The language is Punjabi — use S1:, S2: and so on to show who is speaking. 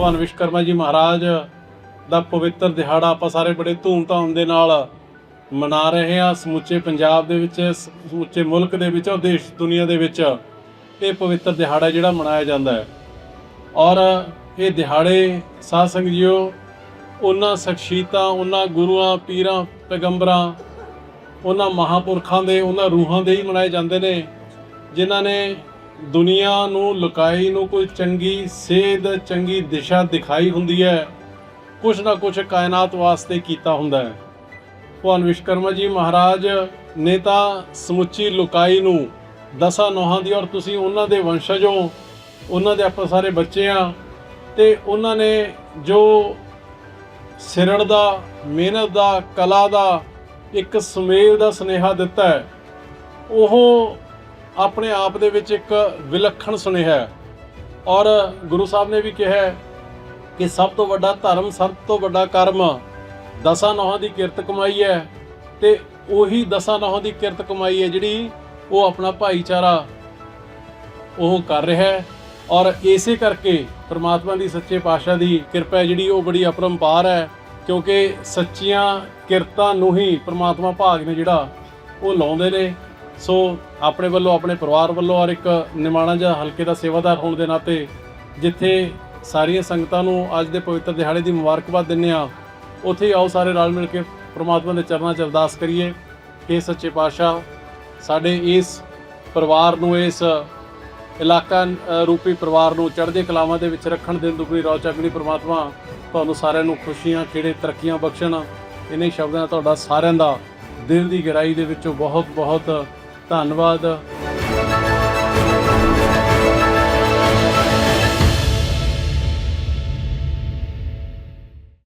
S1: ਭਗਵਾਨ ਵਿਸ਼ਵਕਰਮਾ ਜੀ ਮਹਾਰਾਜ ਦਾ ਪਵਿੱਤਰ ਦਿਹਾੜਾ ਆਪਾਂ ਸਾਰੇ ਬੜੇ ਧੂਮਧਾਮ ਦੇ ਨਾਲ ਮਨਾ ਰਹੇ ਹਾਂ ਸਮੁੱਚੇ ਪੰਜਾਬ ਦੇ ਵਿੱਚ, ਸਮੁੱਚੇ ਮੁਲਕ ਦੇ ਵਿੱਚ ਔਰ ਦੇਸ਼, ਦੁਨੀਆ ਦੇ ਵਿੱਚ। ਇਹ ਪਵਿੱਤਰ ਦਿਹਾੜਾ ਜਿਹੜਾ ਮਨਾਇਆ ਜਾਂਦਾ ਹੈ। ਔਰ ਇਹ ਦਿਹਾੜੇ ਸਾਧ ਸੰਗਤ ਜੀਓ, ਉਹਨਾਂ ਸ਼ਖਸੀਅਤਾਂ, ਉਹਨਾਂ ਗੁਰੂਆਂ, ਪੀਰਾਂ, ਪੈਗੰਬਰਾਂ, ਉਹਨਾਂ ਮਹਾਪੁਰਖਾਂ ਦੇ, ਉਹਨਾਂ ਰੂਹਾਂ ਦੇ ਹੀ ਮਨਾਏ ਜਾਂਦੇ ਨੇ, ਜਿਨ੍ਹਾਂ ਨੇ ਦੁਨੀਆ ਨੂੰ ਲੁਕਾਈ ਨੂੰ ਕੋਈ ਚੰਗੀ ਸੇਧ, ਚੰਗੀ ਦਿਸ਼ਾ ਦਿਖਾਈ ਹੁੰਦੀ ਹੈ। ਕੁਛ ਨਾ ਕੁਛ ਕਾਇਨਾਤ ਵਾਸਤੇ ਕੀਤਾ ਹੁੰਦਾ ਹੈ। ਭਗਵਾਨ ਵਿਸ਼ਵਕਰਮਾ ਜੀ ਮਹਾਰਾਜ ਨੇ ਤਾਂ ਸਮੁੱਚੀ ਲੁਕਾਈ ਨੂੰ ਦਸਾਂ ਨੋਹਾਂ ਦੀ ਔਰ ਤੁਸੀਂ ਉਹਨਾਂ ਦੇ ਵੰਸ਼ਜ ਹੋ, ਉਹਨਾਂ ਦੇ ਆਪਾਂ ਸਾਰੇ ਬੱਚੇ ਆ ਤੇ ਉਹਨਾਂ ਨੇ ਜੋ ਸਿਰੜ ਦਾ, ਮਿਹਨਤ ਦਾ, ਕਲਾ ਦਾ ਇੱਕ ਸੁਮੇਲ ਦਾ ਸੁਨੇਹਾ ਦਿੱਤਾ ਹੈ, ਉਹ ਆਪਣੇ ਆਪ ਦੇ ਵਿੱਚ ਇੱਕ ਵਿਲੱਖਣ ਸੁਨੇਹਾ ਹੈ। ਔਰ ਗੁਰੂ ਸਾਹਿਬ ਨੇ ਵੀ ਕਿਹਾ ਕਿ ਸਭ ਤੋਂ ਵੱਡਾ ਧਰਮ, ਸਭ ਤੋਂ ਵੱਡਾ ਕਰਮ ਦਸਾਂ ਨੌਹਾਂ ਦੀ ਕਿਰਤ ਕਮਾਈ ਹੈ ਤੇ ਉਹੀ ਦਸਾਂ ਨੌਹਾਂ ਦੀ ਕਿਰਤ ਕਮਾਈ ਹੈ ਜਿਹੜੀ ਉਹ ਆਪਣਾ ਭਾਈਚਾਰਾ ਉਹ ਕਰ ਰਿਹਾ ਹੈ। ਔਰ ਇਸੇ ਕਰਕੇ ਪ੍ਰਮਾਤਮਾ ਦੀ ਸੱਚੇ ਪਾਤਸ਼ਾਹ ਦੀ ਕਿਰਪਾ ਜਿਹੜੀ ਉਹ ਬੜੀ ਅਪਰੰਪਾਰ ਹੈ, ਕਿਉਂਕਿ ਸੱਚੀਆਂ ਕਿਰਤਾਂ ਨੂੰ ਹੀ ਪ੍ਰਮਾਤਮਾ ਭਾਗ ਨੇ ਜਿਹੜਾ ਉਹ ਲਾਉਂਦੇ ਨੇ। ਸੋ ਆਪਣੇ ਵੱਲੋਂ, ਆਪਣੇ ਪਰਿਵਾਰ ਵੱਲੋਂ ਔਰ ਇੱਕ ਨਿਮਾਣਾ ਜਿਹਾ ਹਲਕੇ ਦਾ ਸੇਵਾਦਾਰ ਹੋਣ ਦੇ ਨਾਤੇ ਜਿੱਥੇ ਸਾਰੀਆਂ ਸੰਗਤਾਂ ਨੂੰ ਅੱਜ ਦੇ ਪਵਿੱਤਰ ਦਿਹਾੜੇ ਦੀ ਮੁਬਾਰਕਬਾਦ ਦਿੰਦੇ ਆ ਉੱਥੇ ਹੀ ਆਓ ਸਾਰੇ ਰਲ ਮਿਲ ਕੇ ਪ੍ਰਮਾਤਮਾ ਦੇ ਚਰਨਾਂ 'ਚ ਅਰਦਾਸ ਕਰੀਏ ਕਿ ਸੱਚੇ ਪਾਤਸ਼ਾਹ ਸਾਡੇ ਇਸ ਪਰਿਵਾਰ ਨੂੰ, ਇਸ ਇਲਾਕਾ ਰੂਪੀ ਪਰਿਵਾਰ ਨੂੰ ਚੜ੍ਹਦੇ ਕਲਾਵਾਂ ਦੇ ਵਿੱਚ ਰੱਖਣ ਦੇ ਦੁਗਣੀ ਰੌ ਚੱਕਣੀ ਪ੍ਰਮਾਤਮਾ ਤੁਹਾਨੂੰ ਸਾਰਿਆਂ ਨੂੰ ਖੁਸ਼ੀਆਂ ਖੇੜੇ ਤਰੱਕੀਆਂ ਬਖਸ਼ਣ। ਇਨੇ ਸ਼ਬਦਾਂ ਨਾਲ ਤੁਹਾਡਾ ਸਾਰਿਆਂ ਦਾ ਦਿਲ ਦੀ ਗਹਿਰਾਈ ਦੇ ਵਿੱਚੋਂ ਬਹੁਤ ਬਹੁਤ ਧੰਨਵਾਦ।